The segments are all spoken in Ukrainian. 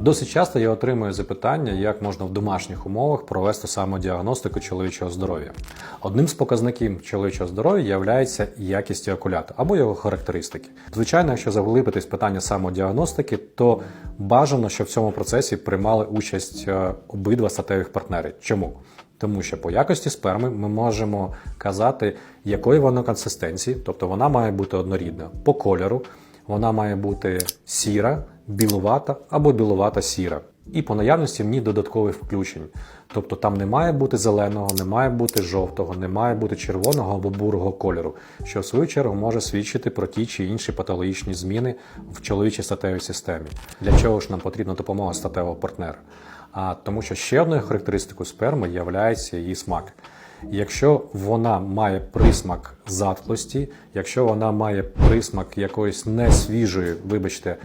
Досить часто я отримую запитання, як можна в домашніх умовах провести самодіагностику чоловічого здоров'я. Одним з показників чоловічого здоров'я є якість окулята або його характеристики. Звичайно, якщо заглибитись питання самодіагностики, то бажано, щоб в цьому процесі приймали участь е, обидва статевих партнери. Чому? Тому що по якості сперми ми можемо казати, якої вона консистенції, тобто вона має бути однорідна по кольору, вона має бути сіра, білувата або білувата сіра. І по наявності в ній додаткових включень. Тобто там не має бути зеленого, не має бути жовтого, не має бути червоного або бурого кольору, що в свою чергу може свідчити про ті чи інші патологічні зміни в чоловічій статевій системі. Для чого ж нам потрібна допомога статевого партнера? А тому, що ще одною характеристикою сперми є її смак. Якщо вона має присмак затклості, якщо вона має присмак якоїсь несвіжої, вибачте,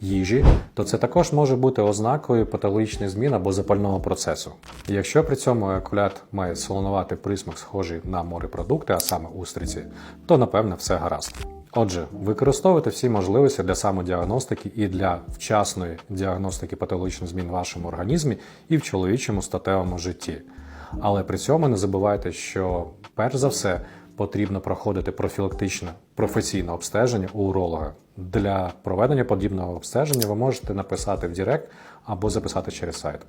їжі, то це також може бути ознакою патологічних змін або запального процесу. Якщо при цьому екулят має солонуватий присмак, схожий на морепродукти, а саме устриці, то напевне все гаразд. Отже, використовуйте всі можливості для самодіагностики і для вчасної діагностики патологічних змін в вашому організмі і в чоловічому статевому житті. Але при цьому не забувайте, що перш за все потрібно проходити профілактичне професійне обстеження у уролога. Для проведення подібного обстеження ви можете написати в Директ або записати через сайт.